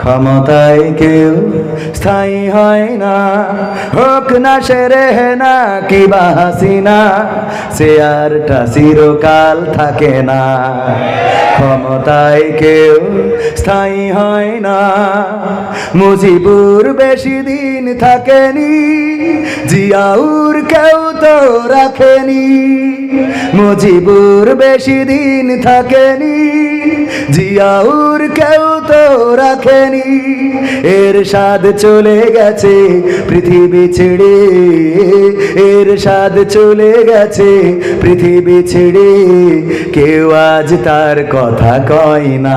ক্ষমতায় কেউ স্থায়ী হয় না। হোক না সেরে না কি বা হাসিনা চেয়ারটা চিরকাল থাকে না। ক্ষমতায় কেউ স্থায়ী হয় না। মুজিবুর বেশি দিন থাকেনি, জিয়াউর কেউ তো রাখেনি। মুজিবুর বেশি দিন থাকেনি জিয়াউর কেউ তো রাখেনি। এর স্বাদ চলে গেছে পৃথিবী ছেড়ে। এর স্বাদ চলে গেছে পৃথিবী ছেড়ে। কেউ আজ তার কথা কয় না।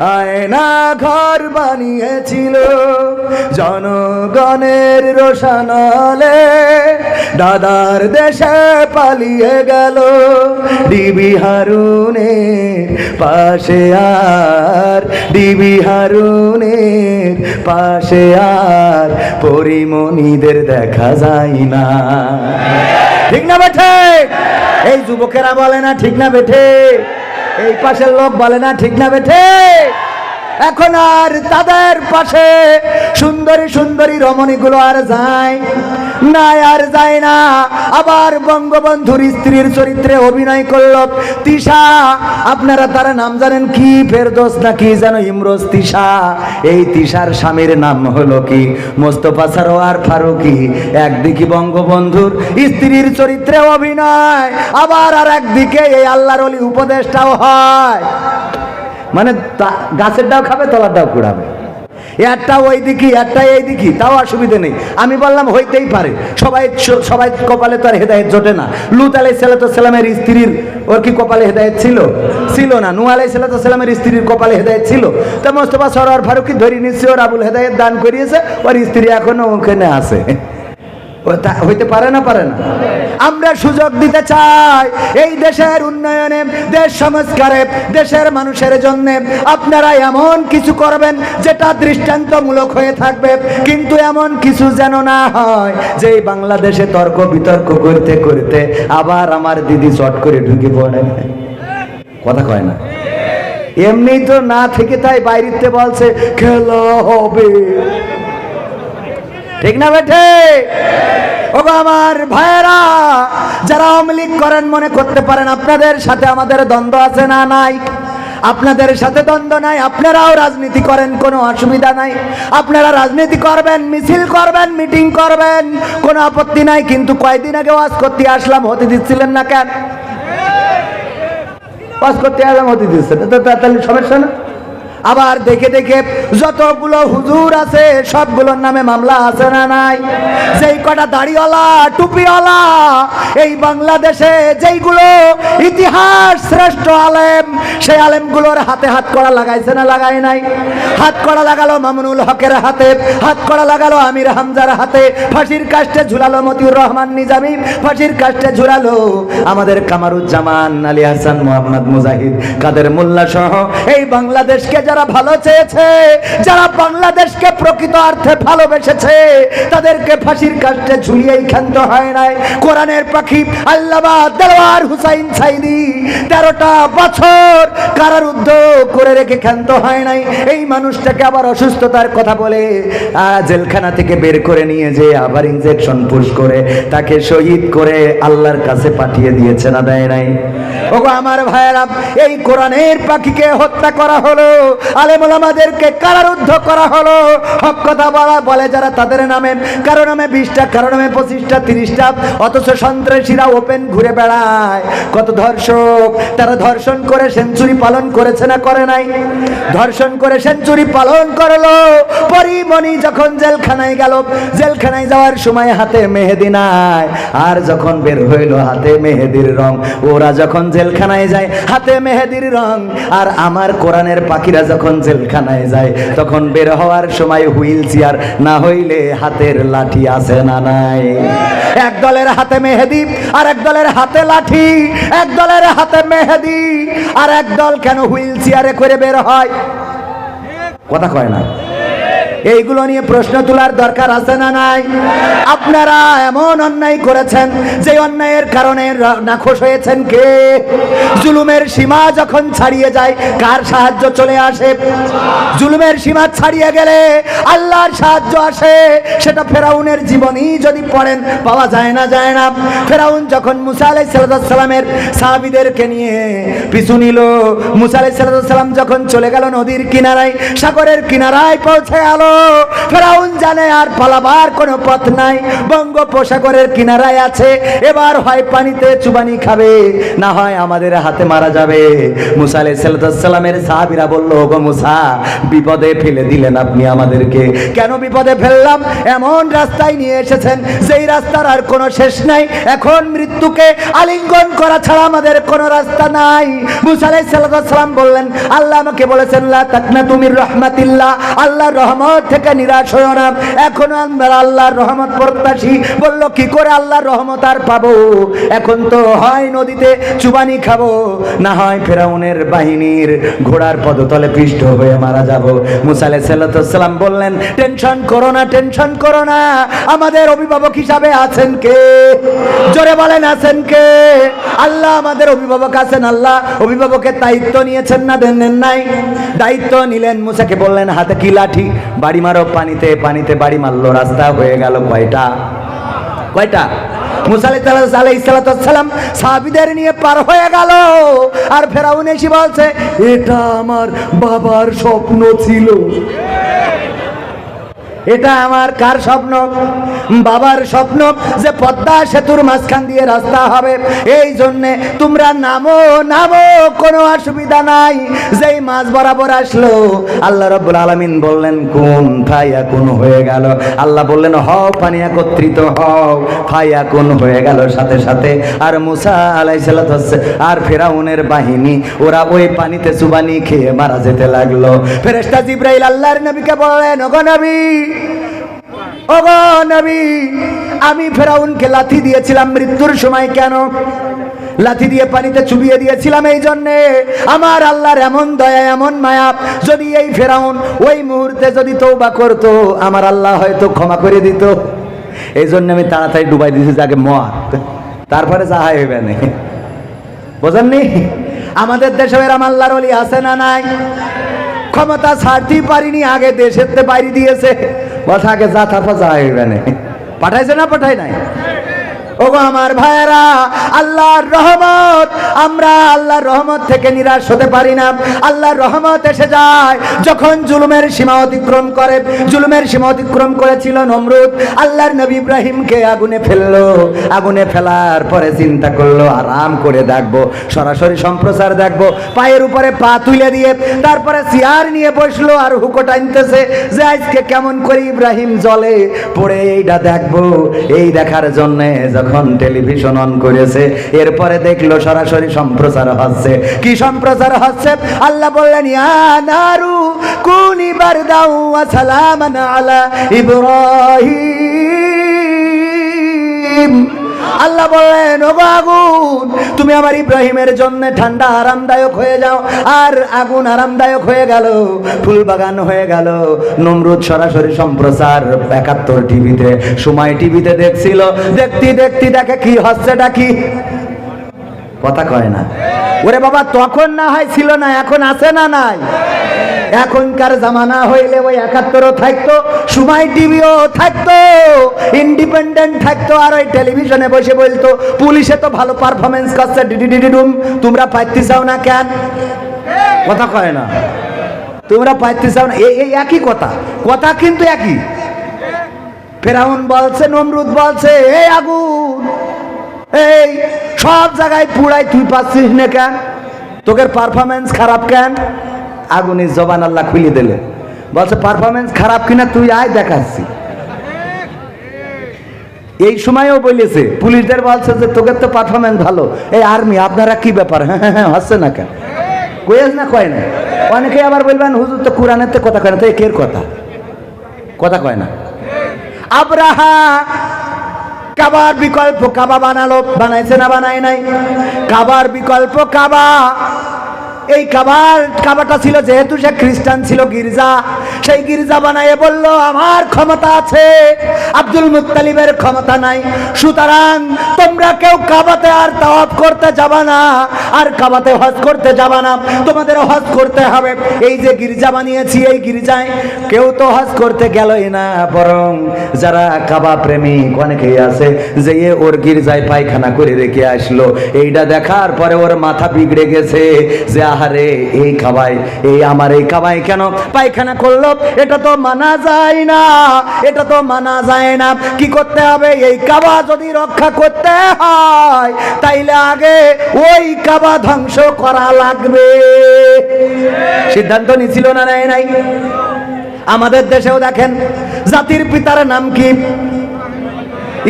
আয়না ঘর বানিয়েছিল জনগণের রোশানলে। দাদার দেশে পালিয়ে গেল ডিবি হারুনের পাশে আর, ডিবি হারুনের পাশে আর, পরিমণিদের দেখা যায় না। ঠিক না বেঠে? এই যুবকেরা বলে না ঠিক না বেঠে? এই পাশের লোক বলে না, ঠিক না বেঠে? এখন আর তাদের পাশে সুন্দরী সুন্দরী রমণীগুলো আর যায়। না আর যায় না। আবার বঙ্গবন্ধুর স্ত্রীর চরিত্রে অভিনয় করল তিশা। আপনারা তার নাম জানেন কি? ফেরদোস না কি যেন ইমরোজ তিশা। এই তিশার স্বামীর নাম হলো কি? মোস্তফা সারোয়ার ফারুকি। একদিকে বঙ্গবন্ধুর স্ত্রীর চরিত্রে অভিনয়, আবার আর একদিকে এই আল্লাহর উপদেশটাও হয়। মানে গাছের গাছেরটাও খাবে, তলার ডাও কুড়াবে। একটা ওই দিকে একটা এই দিকে, তাও অসুবিধে নেই। আমি বললাম, হইতেই পারে। সবাই সবাই কপালে তো আর হেদায়ত জোটে না। লুত আলাই সালামের স্ত্রীর, ওর কি কপালে হেদায়ত ছিল? ছিল না। নু আলাই সালামের স্ত্রীর কপালে হেদায়ত ছিল। তা মোস্তফা সরোয়ার ফারুকি ধরি নিচ্ছে ওর আবুল হেদায়ত দান করিয়েছে, ওর স্ত্রী এখনও ওখানে আছে। তা- হইতে পারে না পারে না। আমরা সুযোগ দিতে চাই, এই দেশের উন্নয়নে, দেশ সংস্কারে, দেশের মানুষের জন্য। আপনারা এমন কিছু করবেন যেটা দৃষ্টান্তমূলক হয়ে থাকবে, কিন্তু এমন কিছু যেন না হয়, যে বাংলাদেশে তর্ক বিতর্ক করতে করতে আবার আমার দিদি চট করে ঢুকে পড়ে। কথা কয় না। এমনি তো না থেকে তাই বাইরেতে বলছে, খেলা হবে। ঠিক না বেঠে? ওগো আমার ভাইয়েরা, যারা লীগ করেন মনে করতে পারেন, আপনাদের সাথে আমাদের দ্বন্দ্ব আছে না নাই? আপনাদের সাথে দ্বন্দ্ব নাই, আপনারাও রাজনীতি করেন, কোনো অসুবিধা নাই। আপনারা রাজনীতি করবেন, মিছিল করবেন, মিটিং করবেন, কোনো আপত্তি নাই, কিন্তু কয়দিন আগে ওয়াজ করতে আসলাম, হতে দিচ্ছিলেন না কেন? ওয়াজ করতে আসলাম, হতে দিচ্ছেন তো তাহলে সমস্যা না? আবার দেখে দেখে যতগুলো হুজুর আছে, সবগুলোর নামে মামলা আছে না নাই? যেই কটা দাড়িওয়ালা, টুপিওয়ালা, এই বাংলাদেশে যেইগুলো ইতিহাস শ্রেষ্ঠ আলেম, সেই আলেমগুলোর হাতে হাত করা লাগাইছে না লাগাই নাই? হাত করা লাগালো মামুনুল হকের হাতে, হাত করা লাগালো আমির হামজার হাতে, ফাঁসির কাষ্টে ঝুলালো মতিউর রহমান নিজামি, ফাঁসির কাষ্টে ঝুলালো আমাদের কামারুজ্জামান, আলী হাসান, মোহাম্মদ মুজাহিদ, কাদের মোল্লা সহ এই বাংলাদেশকে যারা ভালো চেয়েছে, যারা বাংলাদেশকে প্রকৃত অর্থে ভালোবেসেছে, তাদেরকে ফাঁসির কাষ্টে ঝুলিয়েই ক্ষান্ত হয় নাই। কোরআনের পাখি আল্লামা দেওয়ার হুসাইন সাইদি, তেরোটা বছর কারারুদ্ধ করে রেখে ক্ষান্ত হয় নাই। এই মানুষটাকে আবার অসুস্থতার কথা বলে জেলখানা থেকে বের করে নিয়ে যে আবার ইনজেকশন পুশ করে, তাকে শহীদ করে আল্লাহর কাছে পাঠিয়ে দিয়েছে না দেয় নাই? ওগো আমার ভাইয়েরা, এই কোরআনের পাখিকে হত্যা করা হলো। আলেমুল আমাদেরকে কারারুদ্ধ করা হলো। হক কথা বলা, বলে যারা তাদের নামে, কারও নামে বিশটা, কারও নামে পঁচিশটা, তিরিশটা, অথচ সন্ত্রাসীরা ওপেন ঘুরে বেড়ায়। কত ধর্ষক, তারা ধর্ষণ করে সেঞ্চুরি পালন করেছে না করে নাই? ধর্ষণ করে সেঞ্চুরি পালন করল। পরিমণি যখন জেলখানায় গেল, জেলখানায় যাওয়ার সময় হাতে মেহেদি নাই। আর যখন বের হইল, হাতে মেহেদির রং। ওরা যখন জেলখানায় যায়, হাতে মেহেদির রং। আর আমার কোরআনের পাখিরা যখন জেলখানায় যায়, তখন বের হওয়ার সময় হুইল চেয়ার না হইলে হাতের লাঠি আছে না নাই। এক দলের হাতে মেহেদি, আর এক দলের হাতে লাঠি। এক দলের হাতে মেহেদি, আর এক দল কেন হুইল চেয়ারে করে বের হয়? কথা কয় না। এইগুলো নিয়ে প্রশ্ন তোলার দরকার আছে না নাই? আপনারা এমন অন্যায় করেছেন, যে অন্যায়ের কারণে নাখোশ হয়েছেন কে? জুলুমের সীমা যখন ছাড়িয়ে যায়, কার সাহায্য চলে আসে? জুলুমের সীমা ছাড়িয়ে গেলে আল্লাহর সাহায্য আসে। সেটা ফেরাউনের জীবনই যদি পড়েন, পাওয়া যায় না যায় না। ফেরাউন যখন মুসা আলাই সালামের সাহাবিদেরকে নিয়ে পিছু নিল, মুসা আলাই সালাম যখন চলে গেল নদীর কিনারায়, সাগরের কিনারায় পৌঁছে গেল ফেরাউন জানে আর পালাবার কোনো পথ নাই। বঙ্গোপসাগরের কিনারায় আছে। এবার হয় পানিতে চুবানি খাবে, না হয় আমাদের হাতে মারা যাবে। সাহাবিরা বলল মুসা, বিপদে ফেলে দিলেন আপনি আমাদেরকে। কেন বিপদে ফেললাম? এমন রাস্তায় নিয়ে এসেছেন, যেই রাস্তার আর কোনো শেষ নাই। এখন মৃত্যুকে আলিঙ্গন করা ছাড়া আমাদের কোনো রাস্তা নাই। মুসা আলাই সালাম বললেন, আল্লাহ আমাকে বলেছেন, লা তাকনা তুমি রহমাতিল্লাহ। আল্লাহর রহমত থেকে নিরাশ হয়েও না। এখন আমরা আল্লাহর রহমত প্রত্যাশী। বলল, কি করে আল্লাহর রহমত আর পাবো? এখন তো হয় নদীতে চুবানি খাব। না হয় ফেরাউনের বাহিনীর ঘোড়ার পদতলে পৃষ্ঠ হয়ে মারা যাব। মুসা আলাই সাল্লাম বললেন, টেনশন করো না, টেনশন করো না। আমাদের অভিভাবক হিসাবে আছেন কে? জোরে বলেন, আছেন কে? আল্লাহ আমাদের অভিভাবক আছেন, আল্লাহ অভিভাবকের দায়িত্ব নিয়েছেন না, দেন নাই। দায়িত্ব নিলেন মুসাকে, বললেন, হাতে কি লাঠি? বাড়ি মারো পানিতে পানিতে বাড়ি মারলো, রাস্তা হয়ে গেল কয়টা? কয়টা? মুসা আলাইসালাম সাহাবিদের নিয়ে পার হয়ে গেল। আর ফেরাউন এসে বলছে, এটা আমার বাবার স্বপ্ন ছিল। এটা আমার কার স্বপ্ন? বাবার স্বপ্ন যে পদ্মা সেতুর মাঝখান দিয়ে রাস্তা হবে। এই জন্যে তোমরা নামো নামো, কোনো অসুবিধা নাই। যেই মাছ বরাবর আসলো, আল্লাহ রব্বুল আলমিন বললেন, কোন ফাইয়া কোন হয়ে গেল? আল্লাহ বললেন, হও পানি একত্রিত, হও ফাইয়া কোন হয়ে গেল? সাথে সাথে আর মুসা আলাই হচ্ছে আর ফেরাউনের বাহিনী, ওরা ওই পানিতে চুবানি খেয়ে মারা যেতে লাগল। ফেরেস্তা জিব্রাইল আল্লাহর নবীকে বললেন, ওগো নবী ওগো আমি ফেরাউনকে লাথি দিয়েছিলাম মৃত্যুর সময় কেন? লাথি দিয়ে পানিতে চুবিয়ে দিয়েছিলাম এই জন্যে। আমার আল্লাহর এমন দয়া, এমন মায়া, যদি এই ফেরাউন ওই মুহূর্তে যদি তৌবা করতো, আমার আল্লাহ হয়তো ক্ষমা করে দিত। এই জন্য আমি তাড়াতাড়ি ডুবাই দিয়েছি যাকে মর। তারপরে যা হয় হইবে না। বোঝেননি? আমাদের দেশে এরম আল্লাহর অলি আছে না নাই? ক্ষমতা ছাড়তেই পারিনি, আগে দেশের বাইরে দিয়েছে। কথা আগে যা থাকা যা হইবে না। পাঠাইছে না পাঠাই নাই? ওগো আমার ভাইয়েরা, আল্লাহর রহমত। আমরা আল্লাহর রহমত থেকে নিরাশ হতে পারি না। আল্লাহর রহমত এসে যায় যখন জুলুমের সীমা অতিক্রম করে। জুলুমের সীমা অতিক্রম করেছিল নমরুদ। আল্লাহর নবী ইব্রাহিমকে আগুনে ফেলল। আগুনে ফেলার পরে চিন্তা করল, আরাম করে দেখব, সরাসরি সম্প্রচার দেখব। পায়ের উপরে পা তুলে দিয়ে তারপরে চেয়ার নিয়ে বসল আর হুকো টানতেছে যে আজকে কেমন করে ইব্রাহিম জলে পড়ে এইটা দেখব। এই দেখার জন্য যখন টেলিভিশন অন করেছে, এরপরে দেখল সরাসরি সম্প্রচার হচ্ছে। কি সম্প্রচার হচ্ছে? আল্লাহ বললেন, ইয়া নারু, কুনি বারদাউ ওয়া সালামান আলা ইব্রাহিম। আল্লাহ বললেন ও আগুন, তুমি আমার ইব্রাহিমের জন্য ঠান্ডা আরামদায়ক হয়ে যাও। আর আগুন আরামদায়ক হয়ে গেল ফুল বাগান হয়ে গেল। নমরুদ সরাসরি সম্প্রচার, একাত্তর টিভিতে সময় টিভিতে দেখছিল। দেখতে দেখতে দেখে কি হচ্ছে ডাকি কথা কয় না। ওরে বাবা, তখন না হয় ছিল না, এখন আছে না নাই? এখনকার জামানা হইলে ওই একাত্তরও থাকতো সময় টিভিও থাকতো, ইন্ডিপেন্ডেন্ট থাকতো, আর ওই টেলিভিশনে বসে বলতো, পুলিশে তো ভালো পারফরমেন্স করছে ডিডি ডিডি ডুম, তোমরা পাইতে চাও না কেন? কথা কয় না। তোমরা পাইতে চাও না এই একই কথা। কথা কিন্তু একই। ফেরাউন বলছে, নমরুদ বলছে এই আগুন এই, সব জায়গায় পুড়াই তুই পাচ্ছিস না কেন? তোকের পারফরমেন্স খারাপ কেন? আগুনের জবান আল্লাহ খুলে দিলে। বলছে পারফরমেন্স খারাপ কিনা তুই আয় দেখাচ্ছি। এই সময়ও বলেছে, পুলিশদের বলছে যে, তোকে তো পারফরমেন্স ভালো। এই আর্মি আপনারা কি ব্যাপার? হ্যাঁ হ্যাঁ হ্যাঁ হচ্ছে না কেন? কয়েস না, কয় না? অনেকে আবার বলবেন, হুজুর, তো কোরআনের তো কথা কয় না। তো একের কথা। কথা কয় না। আব্রাহা কাবার বিকল্প কাবা বানালো বানাইছে না বানায় নাই? কাবার বিকল্প কাবা। এই কাবার কাবাটা ছিল যেহেতু সে খ্রিস্টান ছিল গির্জা, সেই গির্জা বানায় বলল, আমার ক্ষমতা আছে, আব্দুল মুত্তালিবের ক্ষমতা নাই। সুতরাং তোমরা কেউ কাবাতে আর তাওয়াফ করতে যাবা না, আর কাবাতে হজ করতে যাবা না। তোমাদের হজ করতে হবে। এই যে গির্জা বানিয়েছি, এই গির্জায় কেউ তো হজ করতে গেলই না, বরং যারা কাবা প্রেমিক অনেকেই আছে যে ওর গির্জায় পায়খানা করে রেখে আসলো। এইটা দেখার পরে ওর মাথা বিগড়ে গেছে যে আহারে, এই খাবাই এই আমার এই খাবাই কেন পায়খানা করল? এটা তো মানা যায় না, এটা তো মানা যায় না। কি করতে হবে? এই কাবা যদি রক্ষা করতে হয়, তাইলে আগে ওই কাবা ধ্বংস করা লাগবে। সিদ্ধান্ত নিছিল না নাই নাই? আমাদের দেশেও দেখেন, জাতির পিতার নাম কি?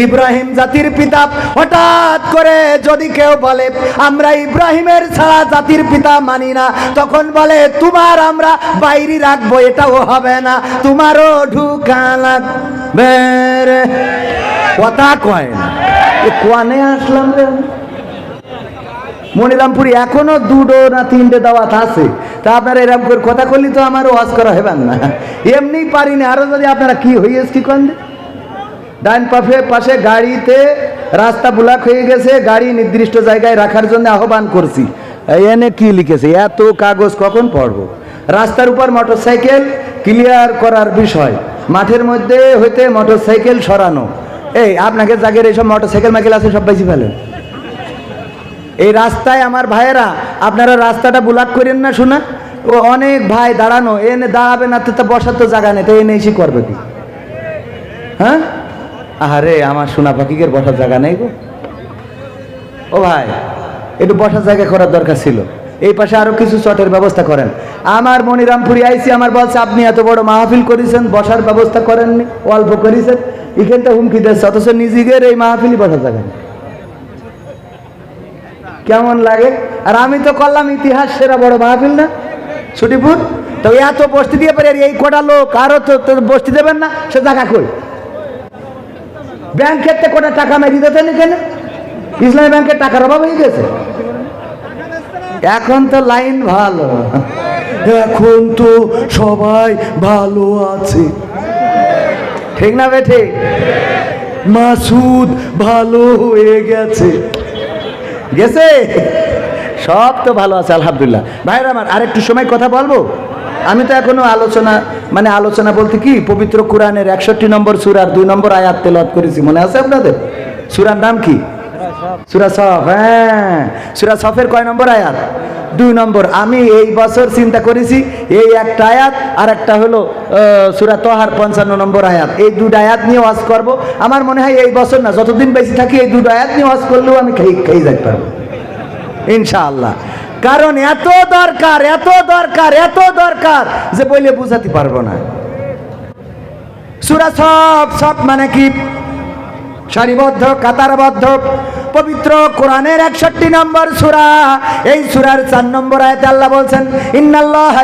ইব্রাহিম জাতির পিতা। হঠাৎ করে যদি কেউ বলে, আমরা ইব্রাহিমের ছাড়া জাতির পিতা মানি না, তখন বলে, তোমার আমরা বাইরে রাখব, এটাও হবে না। তোমারও ঢুকা লাগবে কথা কয় না। কোয়ানে আসলাম রে? মনিরামপুরি এখনও দুটো না তিনটে দাওয়াত আছে। তা আপনারা এরকম করে কথা করলি তো আমারও ওয়াজ করা হেবেন না। এমনি পারিনি আরও যদি আপনারা কি হইয়েছে কি কন ডান পাশে পাশে গাড়িতে রাস্তা ব্লক হয়ে গেছে, গাড়ি নির্দিষ্ট জায়গায় রাখার জন্য আহ্বান করছি। এনে কি লিখেছে? এত কাগজ কখন পড়ব? রাস্তার উপর মোটরসাইকেল ক্লিয়ার করার বিষয়। মাঠের মধ্যে হইতে মোটরসাইকেল সরানো। এই, আপনাকে জাগের এইসব মোটরসাইকেল, মাইকেল আছে, সব বেশি ফেলেন। এই রাস্তায় আমার ভাইয়েরা, আপনারা রাস্তাটা ব্লক করেন না শোনা? ও অনেক ভাই দাঁড়ানো, এনে দাঁড়াবে না তো বসার তো জায়গা নেই, তো এনে এসে করবে কি? হ্যাঁ? আরে আমার সোনা পাখিকে বসার জায়গা নেই গো। ও ভাই, একটু বসার জায়গা করার দরকার ছিল। এই পাশে আরও কিছু চটের ব্যবস্থা করেন। আমার মনিরামপুরি আইসি, আমার বলছে, আপনি এত বড় মাহফিল করেছেন, বসার ব্যবস্থা করেননি, অল্প করেছেন। এখানটা হুমকি দিচ্ছে অথচ নিজেদের এই মাহফিলই জায়গা নেই। কেমন লাগে? আর আমি তো করলাম ইতিহাস সেরা বড় মাহফিল না, ছুটিপুর। তো এত বস্তি দিয়ে পারে এই কটা লোক, আরও তো বস্তি দেবেন না, সে টাকা কই? ব্যাংকের থেকে কোটা টাকা মেরি দিতেন এখানে? ইসলামী ব্যাংকের টাকার অভাব হয়ে গেছে। এখন তো লাইন ভালো। এখন তো সবাই ভালো আছে। ঠিক না বেঠে মাসুদ ভালো হয়ে গেছে। গেছে? সব তো ভালো আছে, আলহামদুলিল্লাহ। ভাইরা আমার আরেকটু সময় কথা বলব? আমি তো এখনও আলোচনা মানে আলোচনা বলতে কি? পবিত্র কোরআনের একষট্টি নম্বর সুরার দুই নম্বর আয়াত তেলাওয়াত করেছি, মনে আছে আপনাদের? সুরার নাম কি? সুরা সফ হ্যাঁ। সুরা সফের কয় নম্বর আয়াত? দুই নম্বর। আমি এই বছর চিন্তা করেছি, এই একটা আয়াত আর একটা হলো সুরা তোহার পঞ্চান্ন নম্বর আয়াত। এই দুটো আয়াত নিয়ে ওয়াজ করব। আমার মনে হয় এই বছর না, যতদিন বেশি থাকি, এই দুটো আয়াত নিয়ে ওয়াজ করলেও আমি খেয়ে খেয়ে যেতে পারব। ইনশাআল্লাহ। কারণ এত দরকার এত দরকার এত দরকার যে বলে বুঝাতে পারব না। সুরা সব সব মানে কি? সারিবদ্ধ, কাতারবদ্ধ, পবিত্র কোরআনের একষট্টি নম্বর সুরা। এই সুরার চার নম্বর আয়াতে আল্লাহ বলছেন, ইন্নাল্লাহা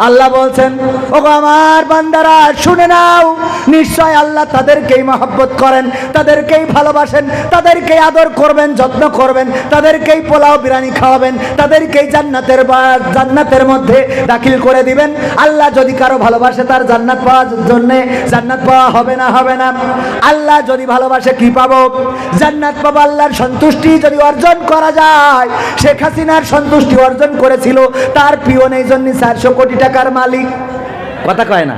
আল্লাহ বলছেন ও আমার বান্দারা, শুনে নাও। নিশ্চয় আল্লাহ তাদেরকেই মহব্বত করেন, তাদেরকেই ভালোবাসেন, তাদেরকেই আদর করবেন, যত্ন করবেন, তাদেরকেই পোলাও বিরিয়ানি খাওয়াবেন, তাদেরকেই জান্নাতের বা- জান্নাতের মধ্যে দাখিল করে দিবেন। আল্লাহ যদি কারও ভালোবাসে, তার জান্নাত পাওয়ার জন্য জান্নাত পাওয়া হবে না হবে না। আল্লাহ যদি ভালোবাসে, কি পাবো? জান্নাত পাবো আল্লাহর সন্তুষ্টি যদি অর্জন করা যায়। শেখ হাসিনার সন্তুষ্টি অর্জন করেছিল। তার পিওন এই জন্য চারশো কোটি টাকার মালিক। কথা কয় না?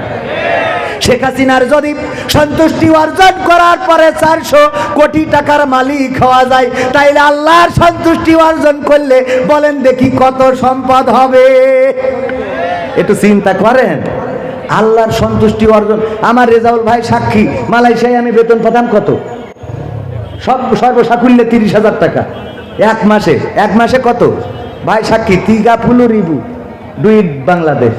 শেখ হাসিনার যদি সন্তুষ্টি অর্জন করার পরে চারশো কোটি টাকার মালিক হওয়া যায়, তাইলে আল্লাহর সন্তুষ্টি অর্জন করলে বলেন দেখি কত সম্পদ হবে। একটু চিন্তা করেন, আল্লাহর সন্তুষ্টি অর্জন। আমার রেজাউল ভাই সাক্ষী, মালয়েশিয়ায় আমি বেতন পেতাম কত? সব সর্বসাকুল্যে তিরিশ হাজার টাকা। এক মাসে এক মাসে কত? ভাই সাক্ষী, তিগা ফুলু রিবু। দুই বাংলাদেশ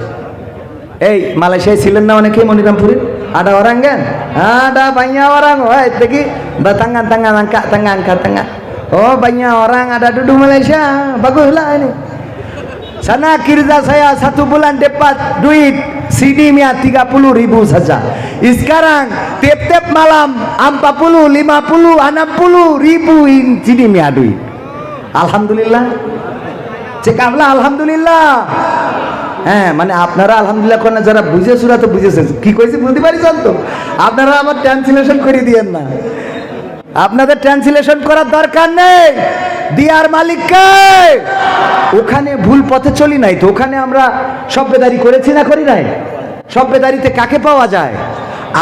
এই মালয়েশিয়ায় ছিলেন না অনেকে মনিরামপুরে ada orang kan ada banyak orang wah tegi tangan tangan angkat tangan angkat tangan oh banyak orang ada duduk Malaysia baguslah ini sana kerja saya satu bulan dapat duit CD nya 30 ribu saja sekarang tiap-tiap malam 40 50 60 ribu in CD nya duit Alhamdulillah চেকাবলা আলহামদুলিল্লাহ হ্যাঁ মানে আপনারা আলহামদুলিল্লাহ করেন যারা বুঝে সুরা তো বুঝেছেন কি কইছি বুঝতে পারি তো আপনারা আমার ট্রান্সলেশন করে দিয়েন না। আপনাদের ট্রান্সলেশন করার দরকার নেই। দিয়ার মালিককে ওখানে ভুল পথে চলি নাই তো, ওখানে আমরা সভ্যদারি করেছি না করি নাই? সভ্যদারিতে কাকে পাওয়া যায়?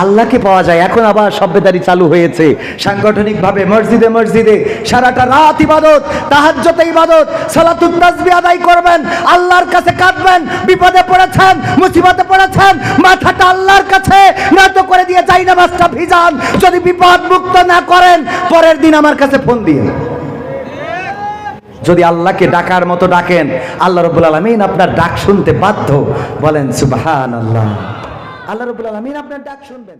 আল্লাহকে পাওয়া যায়। এখন আবার সভ্যদারি চালু হয়েছে। সাংগঠনিকভাবে মসজিদে মসজিদে সারাটা রাত ইবাদত তাহাজ্জতে ইবাদত তাসবিহ আদায় করবেন, আল্লাহর কাছে কাঁদবেন, বিপদে পড়েছেন, মুসিবতে পড়েছেন, মাথাটা আল্লাহর কাছে নত করে দিয়ে যাই না মাছটা ভিজান। যদি বিপদ মুক্ত না করেন, পরের দিন আমার কাছে ফোন দিয়ে যদি আল্লাহকে ডাকার মতো ডাকেন, আল্লাহ রবুল আলমিন আপনার ডাক শুনতে বাধ্য। বলেন সুবাহান আল্লাহ আল্লাহ রবুল আলমিন আপনার ডাক শুনবেন।